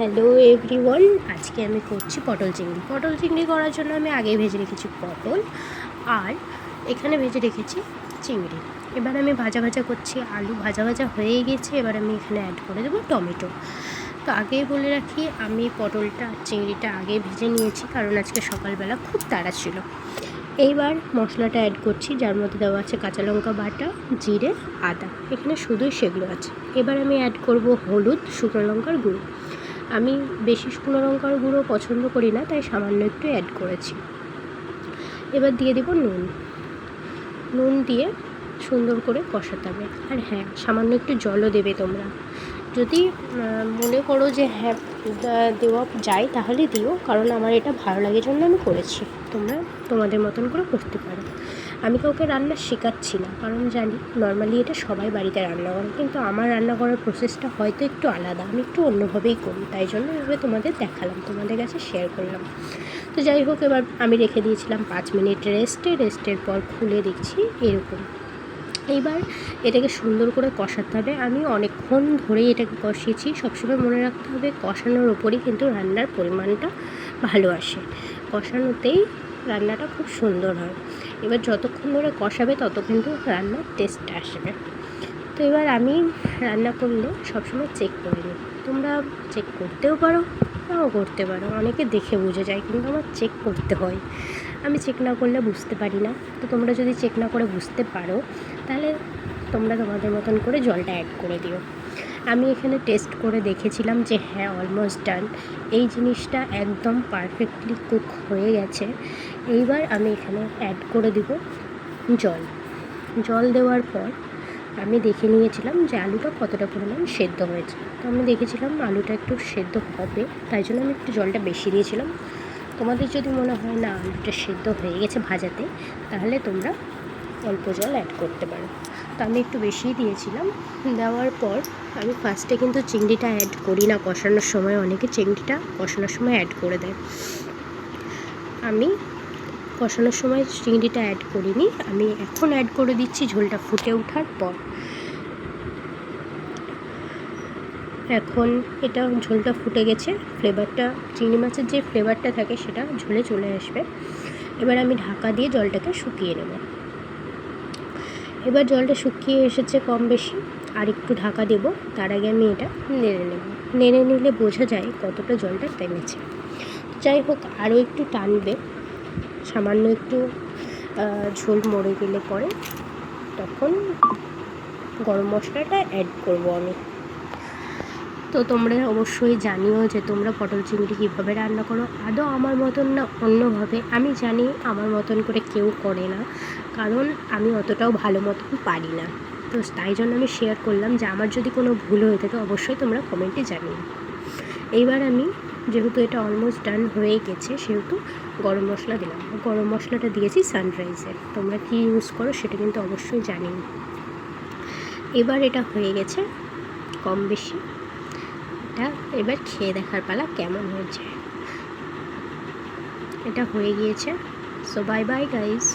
Hello everyone, আজকে আমি করছি পটল চিংড়ি। পটল চিংড়ি করার জন্য আমি আগে ভেজে রেখেছি পটল আর এখানে ভেজে রেখেছি চিংড়ি। এবার আমি ভাজা ভাজা করছি, আলু ভাজা ভাজা হয়ে গেছে, এবার আমি এখানে অ্যাড করে দেবো টমেটো। তো আগেই বলে রাখি, আমি পটলটা, চিংড়িটা আগে ভেজে নিয়েছি, কারণ আজকে সকালবেলা খুব তাড়া ছিল। এইবার মশলাটা অ্যাড করছি, যার মধ্যে দেওয়া আছে কাঁচা লঙ্কা বাটা, জিরে, আদা। এখানে শুধুই সেগুলো আছে। এবার আমি অ্যাড করব হলুদ, শুকনো লঙ্কার গুঁড়ো। আমি বেশি শুকনো লঙ্কার গুঁড়ো পছন্দ করি না, তাই সামান্য একটু অ্যাড করেছি। এবার দিয়ে দেবো নুন। নুন দিয়ে সুন্দর করে কষাতে হবে। আর হ্যাঁ সামান্য একটু জলও দেবে তোমরা। যদি মনে করো যে হ্যাঁ দেওয়া যায় তাহলে দিও, কারণ আমার এটা ভালো লাগে জন্য আমি করেছি। তোমরা তোমাদের মতন করে করতে পারো। আমি কাউকে রান্না শেখাচ্ছি না। কারণ জানি নর্মালি এটা সবাই বাড়িতে রান্না করে, কিন্তু আমার রান্না করার প্রসেসটা হয়তো একটু আলাদা। আমি একটু অন্যভাবেই করি, তাই জন্য এভাবে তোমাদের দেখালাম, তোমাদের কাছে শেয়ার করলাম। তো যাই হোক, এবার আমি রেখে দিয়েছিলাম পাঁচ মিনিট রেস্টে রেস্টের পর খুলে দেখছি এরকম। এইবার এটাকে সুন্দর করে কষাতে হবে। আমি অনেকক্ষণ ধরেই এটাকে কষিয়েছি। সবসময় মনে রাখতে হবে, কষানোর ওপরই কিন্তু রান্নার পরিমাণটা ভালো আসে। কষানোতেই রান্নাটা খুব সুন্দর হয়। এবার যতক্ষণ ধরে কষাবে ততক্ষণ কিন্তু রান্নার টেস্ট আসবে। তো এবার আমি রান্না করলে সবসময় চেক করে নিই। তোমরা চেক করতেও পারো নাও করতে পারো, অনেকে দেখে বুঝে যায় কিন্তু আমার চেক করতে হয়। আমি চেক না করলে বুঝতে পারি না। তো তোমরা যদি চেক না করে বুঝতে পারো, তাহলে তোমরা তোমাদের মতন করে জলটা অ্যাড করে দিও। আমি এখানে টেস্ট করে দেখেছিলাম যে হ্যাঁ অলমোস্ট ডান এই জিনিসটা একদম পারফেক্টলি কুক হয়ে গেছে। এইবার আমি এখানে অ্যাড করে দিব জল। জল দেওয়ার পর আমি দেখে নিয়েছিলাম যে আলুটা কতটা পরিমাণ সেদ্ধ হয়েছে। তো আমি দেখেছিলাম আলুটা একটু সেদ্ধ হবে, তাই জন্য আমি একটু জলটা বেশি দিয়েছিলাম। তোমাদের যদি মনে হয় না, আলুটা সেদ্ধ হয়ে গেছে ভাজাতে, তাহলে তোমরা অল্প জল অ্যাড করতে পারো। তো আমি একটু বেশিই দিয়েছিলাম। দেওয়ার পর আমি ফার্স্টে কিন্তু চিংড়িটা অ্যাড করি না, কষানোর সময় অনেকে চিংড়িটা কষানোর সময় অ্যাড করে দেয়। আমি কষানোর সময় চিংড়িটা অ্যাড করিনি, আমি এখন অ্যাড করে দিচ্ছি, ঝোলটা ফুটে ওঠার পর। এখন এটা ঝোলটা ফুটে গেছে ফ্লেভারটা চিংড়ি মাছের যে ফ্লেভারটা থাকে সেটা ঝোলে চলে আসবে। এবার আমি ঢাকা দিয়ে জলটাকে শুকিয়ে নেব। এবার জলটা শুকিয়ে এসেছে কম বেশি, আর একটু ঢাকা দেব, তার আগে আমি এটা নেড়ে নেব। নেড়ে নিলে বোঝা যায় কতটা জলটা টেনেছে। যাই হোক, আরও একটু টানবে, সামান্য একটু ঝোল মরে গেলে পরে তখন গরম মশলাটা অ্যাড করব আমি। তো তোমরা অবশ্যই জানিও যে তোমরা পটল চিংড়ি কীভাবে রান্না করো। আদৌ আমার মতন না অন্যভাবে? আমি জানি আমার মতন করে কেউ করে না, কারণ আমি অতটাও ভালো মতন পারি না। তো তাই জন্য আমি শেয়ার করলাম যে আমার যদি কোনো ভুল হয়ে থাকে, অবশ্যই তোমরা কমেন্টে জানিও। এইবার আমি যেহেতু এটা অলমোস্ট ডান হয়ে গেছে, সেহেতু গরম মশলা দিলাম। গরম মশলাটা দিয়েছি সানরাইজের তোমরা কী ইউজ করো সেটা কিন্তু অবশ্যই জানি এবার এটা হয়ে গেছে কম বেশি। এটা এবার খেয়ে দেখার পালা কেমন হয়েছে। এটা হয়ে গিয়েছে। So bye bye guys